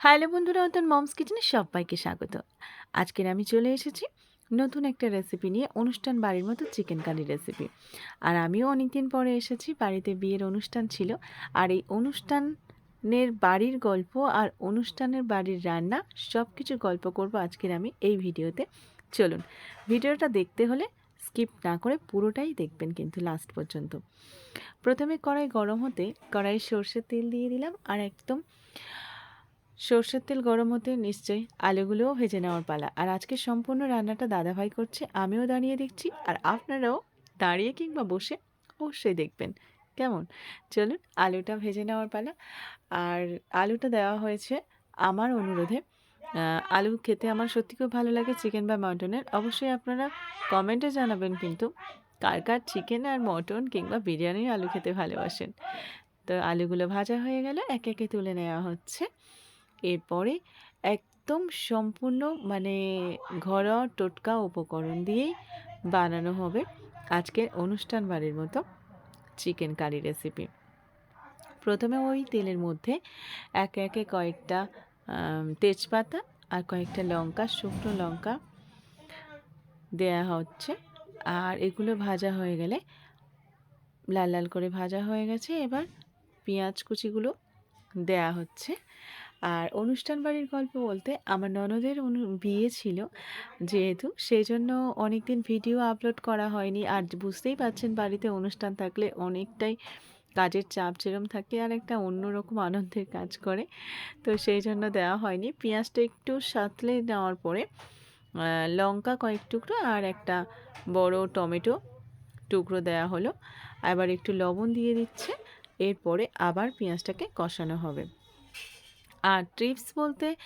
Hello বন্ধুরা, নতুন moms কিচেনে সবাইকে স্বাগত। আজকের আমি চলে এসেছি নতুন একটা রেসিপি নিয়ে অনুষ্ঠান বাড়ির মতো চিকেন কারি রেসিপি আর আমিও অনেক দিন পরে এসেছি, বাড়িতে বিয়ের অনুষ্ঠান ছিল। আর এই অনুষ্ঠানের বাড়ির গল্প আর অনুষ্ঠানের বাড়ির রান্না সব কিছু গল্প করব আজকের আমি এই ভিডিওতে। চলুন, ভিডিওটা দেখতে হলে স্কিপ না করে পুরোটাই দেখবেন কিন্তু লাস্ট পর্যন্ত। প্রথমে কড়াই গরম হতে কড়াই সর্ষের তেল দিয়ে দিলাম আর একদম সর্ষের তেল গরম হতে নিশ্চয়ই আলুগুলোও ভেজে নেওয়ার পালা। আর আজকে সম্পূর্ণ রান্নাটা দাদাভাই করছে, আমিও দাঁড়িয়ে দেখছি, আর আপনারাও দাঁড়িয়ে কিংবা বসে অবশ্যই দেখবেন। কেমন? চলুন আলুটা ভেজে নেওয়ার পালা। আর আলুটা দেওয়া হয়েছে আমার অনুরোধে। আলু খেতে আমার সত্যি খুব ভালো লাগে চিকেন বা মটনের। অবশ্যই আপনারা কমেন্টে জানাবেন কিন্তু কার কার চিকেন আর মটন কিংবা বিরিয়ানির আলু খেতে ভালোবাসেন। তো আলুগুলো ভাজা হয়ে গেলে, একে একে তুলে নেওয়া হচ্ছে। এরপরে একদম সম্পূর্ণ মানে ঘরোয়া টোটকা উপকরণ দিয়েই বানানো হবে আজকের অনুষ্ঠান বাড়ির মতো চিকেন কারি রেসিপি প্রথমে ওই তেলের মধ্যে একে একে কয়েকটা তেজপাতা আর কয়েকটা লঙ্কা, শুকনো লঙ্কা দেয়া হচ্ছে। আর এগুলো ভাজা হয়ে গেলে লাল লাল করে ভাজা হয়ে গেছে। এবার পেঁয়াজ কুচিগুলো দেয়া হচ্ছে। আর অনুষ্ঠান বাড়ির গল্প বলতে আমার ননদের বিয়ে ছিল যেহেতু সেই জন্য অনেক দিন ভিডিও আপলোড করা হয়নি। আর বুঝতেই পাচ্ছেন বাড়িতে অনুষ্ঠান থাকলে অনেকটাই কাজের চাপ যেরম থাকে আর একটা অন্যরকম আনন্দের কাজ করে। তো সেই জন্য দেওয়া হয়নি। পেঁয়াজটা একটু সাঁতলে নেওয়ার পরে লঙ্কা কয়েক টুকরো আর একটা বড় টমেটো টুকরো দেওয়া হলো। আবার একটু লবণ দিয়ে দিচ্ছে। এরপরে আবার পেঁয়াজটাকে কষানো হবে। আর ট্রিপস বলতে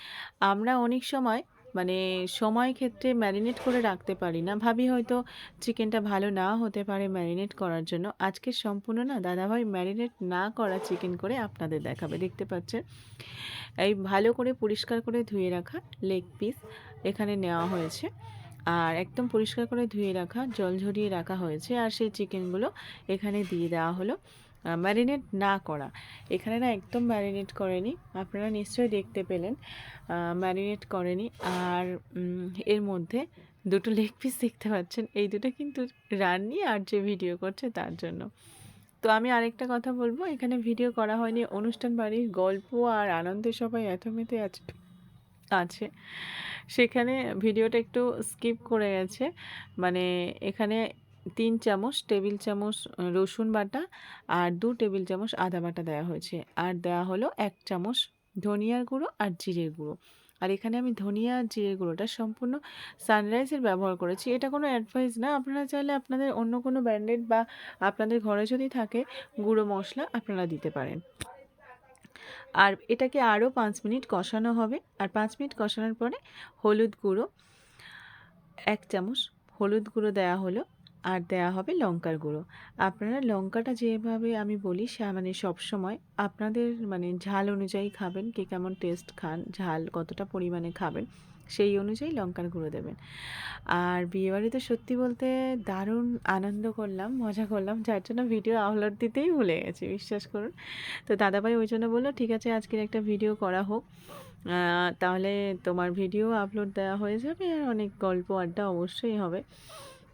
আমরা অনেক সময় মানে সময় ক্ষেত্রে ম্যারিনেট করে রাখতে পারি না। ভাবি হয়তো চিকেনটা ভালো না হতে পারে ম্যারিনেট করার জন্য। আজকে সম্পূর্ণ না, দাদাভাই ম্যারিনেট না করা চিকেন করে আপনাদের দেখাবে। দেখতে পাচ্ছেন? এই ভালো করে পরিষ্কার করে ধুয়ে রাখা লেগ পিস এখানে নেওয়া হয়েছে। আর একদম পরিষ্কার করে ধুয়ে রাখা, জল ঝরিয়ে রাখা হয়েছে। আর সেই চিকেনগুলো এখানে দিয়ে দেওয়া হলো। ম্যারিনেট না করা। এখানে না একদম ম্যারিনেট করেনি। আপনারা নিশ্চয়ই দেখতে পেলেন। ম্যারিনেট করেনি। আর এর মধ্যে দুটো লেগ পিস দেখতে পাচ্ছেন। এই দুটো কিন্তু রান্নি আর যে ভিডিও করছে তার জন্য। তো আমি আরেকটা কথা বলব, এখানে ভিডিও করা হয়নি। অনুষ্ঠান বাড়ির গল্প আর আনন্দে সবাই এত মেতে আছে আছে। সেখানে ভিডিওটা একটু স্কিপ করে গেছে। মানে এখানে তিন চামচ টেবিল চামচ রসুন বাটা আর দু টেবিল চামচ আদা বাটা দেওয়া হয়েছে। আর দেওয়া হলো এক চামচ ধনিয়ার গুঁড়ো আর জিরের গুঁড়ো। আর এখানে আমি ধনিয়া আর জিরের গুঁড়োটা সম্পূর্ণ সানরাইজের ব্যবহার করেছি। এটা কোনো অ্যাডভাইস না। আপনারা চাইলে আপনাদের অন্য কোনো ব্র্যান্ডেড বা আপনাদের ঘরে যদি থাকে গুঁড়ো মশলা, আপনারা দিতে পারেন। আর এটাকে আরও পাঁচ মিনিট কষানো হবে। আর পাঁচ মিনিট কষানোর পরে হলুদ গুঁড়ো, এক চামচ হলুদ গুঁড়ো দেওয়া হলো। আর দেয়া হবে লঙ্কার গুঁড়ো। আপনারা লঙ্কাটা যেভাবে আমি বলি, সে মানে সবসময় আপনাদের মানে ঝাল অনুযায়ী খাবেন, কে কেমন টেস্ট খান, ঝাল কতটা পরিমাণে খাবেন, সেই অনুযায়ী লঙ্কার গুঁড়ো দেবেন। আর বিয়েবাড়িতে সত্যি বলতে দারুণ আনন্দ করলাম, মজা করলাম, যার জন্য ভিডিও আপলোড দিতেই ভুলে গেছি, বিশ্বাস করুন। তো দাদাভাই ওই জন্য বলল, ঠিক আছে, আজকের একটা ভিডিও করা হোক। তাহলে তোমার ভিডিও আপলোড দেওয়া হয়ে যাবে আর অনেক গল্প আড্ডা অবশ্যই হবে।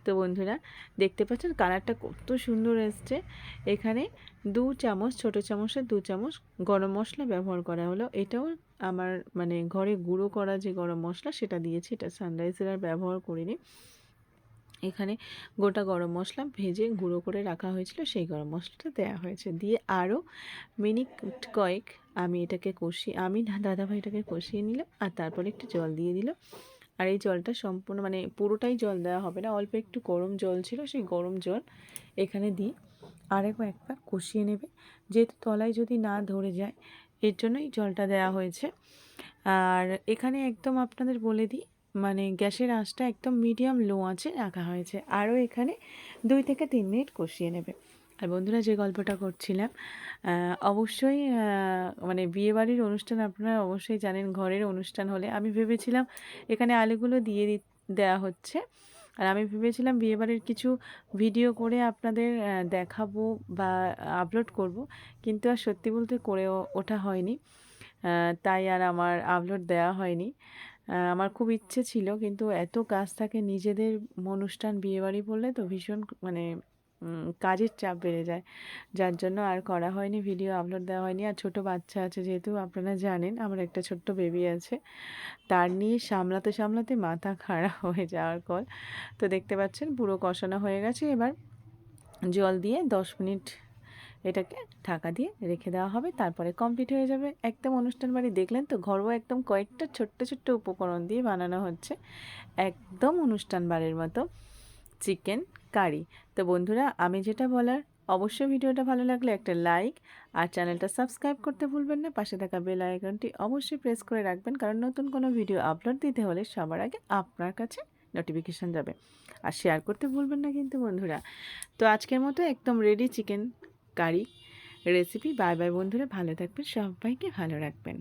তো বন্ধুরা, দেখতে পাচ্ছেন কালারটা কত সুন্দর এসছে। এখানে দু চামচ, ছোট চামচের দু চামচ গরম মশলা ব্যবহার করা হলো। এটাও আমার মানে ঘরে গুঁড়ো করা যে গরম মশলা, সেটা দিয়েছি। এটা সানরাইজের আর ব্যবহার করিনি। এখানে গোটা গরম মশলা ভেজে গুঁড়ো করে রাখা হয়েছিল। সেই গরম মশলাটা দেওয়া হয়েছে। দিয়ে আরও মিনিট কয়েক আমি এটাকে কষিয়ে আমি দাদাভাইটাকে কষিয়ে নিলাম আর তারপরে একটু জল দিয়ে দিল আর এই জলটা সম্পূর্ণ মানে পুরোটাই জল দেওয়া হবে না, অল্প একটু গরম জল ছিল, সেই গরম জল এখানে দিয়ে আরেকবার একবার কষিয়ে নেবে। যেহেতু তলায় যদি না ধরে যায়, এর জন্যই জলটা দেওয়া হয়েছে। আর এখানে একদম আপনাদের বলে দিই মানে গ্যাসের আঁচটা একদম মিডিয়াম লো আঁচে রাখা হয়েছে। আরও এখানে দুই থেকে তিন মিনিট কষিয়ে নেবে। আর বন্ধুরা যে গল্পটা করছিলাম অবশ্যই মানে বিয়েবাড়ির অনুষ্ঠান আপনারা অবশ্যই জানেন, ঘরের অনুষ্ঠান হলে। আমি ভেবেছিলাম এখানে আলুগুলো দিয়ে দেওয়া হচ্ছে। আর আমি ভেবেছিলাম বিয়েবাড়ির কিছু ভিডিও করে আপনাদের দেখাবো বা আপলোড করব, কিন্তু আর সত্যি বলতে করে ওঠা হয়নি। তাই আর আমার আপলোড দেওয়া হয়নি। আমার খুব ইচ্ছে ছিল, কিন্তু এত কাজ থাকে নিজেদের অনুষ্ঠান বিয়েবাড়ি বললে তো ভীষণ মানে কাজের চাপ বেড়ে যায়। যার জন্য আর করা হয়নি, ভিডিও আপলোড দেওয়া হয়নি। আর ছোট বাচ্চা আছে যেহেতু, আপনারা জানেন, আমার একটা ছোট্ট বেবি আছে। তার নিয়ে সামলাতে সামলাতে মাথা খারাপ হয়ে যাওয়ার পর তো দেখতে পাচ্ছেন, পুরো কষানো হয়ে গেছে। এবার জল দিয়ে দশ মিনিট এটাকে ঢাকা দিয়ে রেখে দেওয়া হবে। তারপরে কমপ্লিট হয়ে যাবে। একদম অনুষ্ঠান বাড়ি দেখলেন তো, ঘরোয়া একদম কয়েকটা ছোট্ট ছোট্ট উপকরণ দিয়ে বানানো হচ্ছে। একদম অনুষ্ঠান বাড়ির মতো। Chicken curry. তো বন্ধুরা, আমি যেটা বলার, অবশ্যই ভিডিওটা ভালো লাগলে একটা লাইক আর চ্যানেলটা সাবস্ক্রাইব করতে ভুলবেন না। পাশে থাকা বেল আইকনটি অবশ্যই প্রেস করে রাখবেন, কারণ নতুন কোনো ভিডিও আপলোড দিতে হলে সবার আগে আপনার কাছে নোটিফিকেশান যাবে। আর শেয়ার করতে ভুলবেন না কিন্তু বন্ধুরা। তো আজকের মতো একদম ready chicken curry recipe bye bye বন্ধুরা, ভালো থাকবেন, সবাইকে ভালো রাখবেন।